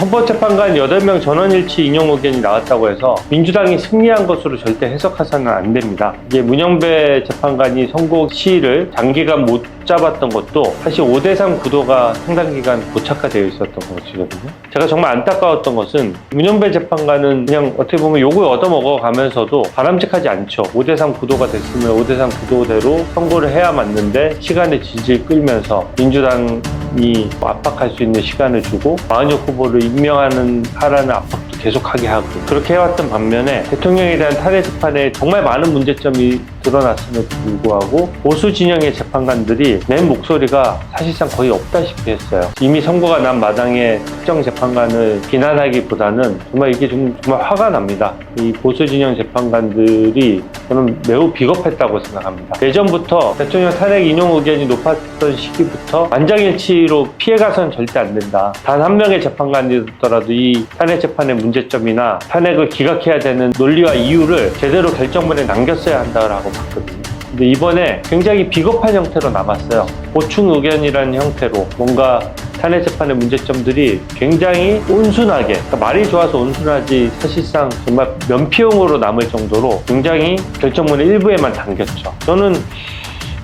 헌법재판관 8명 전원일치 인용 의견이 나왔다고 해서 민주당이 승리한 것으로 절대 해석해서는 안 됩니다. 이게 문영배 재판관이 선고 시일을 장기간 못 잡았던 것도 사실 5대3 구도가 상당 기간 고착화되어 있었던 것이거든요. 제가 정말 안타까웠던 것은 문영배 재판관은 그냥 어떻게 보면 욕을 얻어먹어 가면서도 바람직하지 않죠. 5대3 구도가 됐으면 5대3 구도대로 선고를 해야 맞는데 시간을 질질 끌면서 민주당 이 압박할 수 있는 시간을 주고 마은혁 후보를 임명하는 하라는 압박도 계속하게 하고 그렇게 해왔던 반면에 대통령에 대한 탄핵 재판에 정말 많은 문제점이 드러났음에도 불구하고 보수 진영의 재판관들이 낸 목소리가 사실상 거의 없다시피 했어요. 이미 선고가 난 마당에 특정 재판관을 비난하기보다는 정말 이게 좀 정말 화가 납니다. 이 보수 진영 재판관들이 저는 매우 비겁했다고 생각합니다. 예전부터 대통령 탄핵 인용 의견이 높았던 시기부터 만장일치로 피해가선 절대 안 된다. 단 한 명의 재판관이더라도 이 탄핵 재판의 문제 점이나 탄핵을 기각해야 되는 논리와 이유를 제대로 결정문에 남겼어야 한다라고 봤거든요. 근데 이번에 굉장히 비겁한 형태로 남았어요. 보충 의견이라는 형태로 뭔가 탄핵 재판의 문제점들이 굉장히 온순하게 그러니까 말이 좋아서 온순하지 사실상 정말 면피용으로 남을 정도로 굉장히 결정문의 일부에만 담겼죠. 저는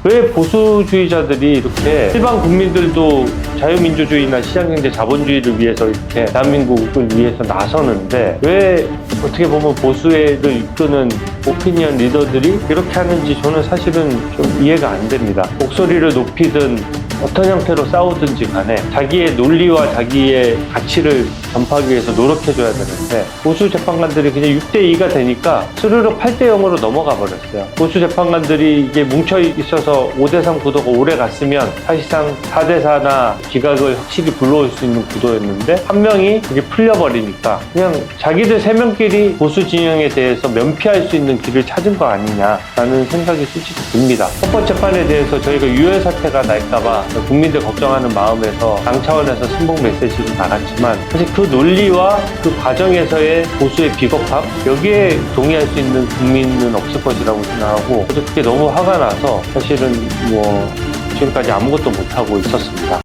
왜 보수주의자들이 이렇게 일반 국민들도 자유민주주의나 시장경제 자본주의를 위해서 이렇게 대한민국을 위해서 나서는데 왜 어떻게 보면 보수를 이끄는 오피니언 리더들이 이렇게 하는지 저는 사실은 좀 이해가 안 됩니다. 목소리를 높이든 어떤 형태로 싸우든지 간에 자기의 논리와 자기의 가치를 전파하기 위해서 노력해줘야 되는데 보수 재판관들이 그냥 6대2가 되니까 스르륵 8대0으로 넘어가 버렸어요. 보수 재판관들이 이게 뭉쳐 있어서 5대3 구도가 오래 갔으면 사실상 4대4나 기각을 확실히 불러올 수 있는 구도였는데 한 명이 그게 풀려버리니까 그냥 자기들 세 명끼리 보수 진영에 대해서 면피할 수 있는 길을 찾은 거 아니냐라는 생각이 솔직히 듭니다. 헌법 재판에 대해서 저희가 유혈 사태가 날까봐 국민들 걱정하는 마음에서 당 차원에서 순복 메시지도 나갔지만 사실 그 논리와 그 과정에서의 보수의 비겁함 여기에 동의할 수 있는 국민은 없을 것이라고 생각하고 그래서 그게 너무 화가 나서 사실은 뭐 지금까지 아무것도 못하고 있었습니다.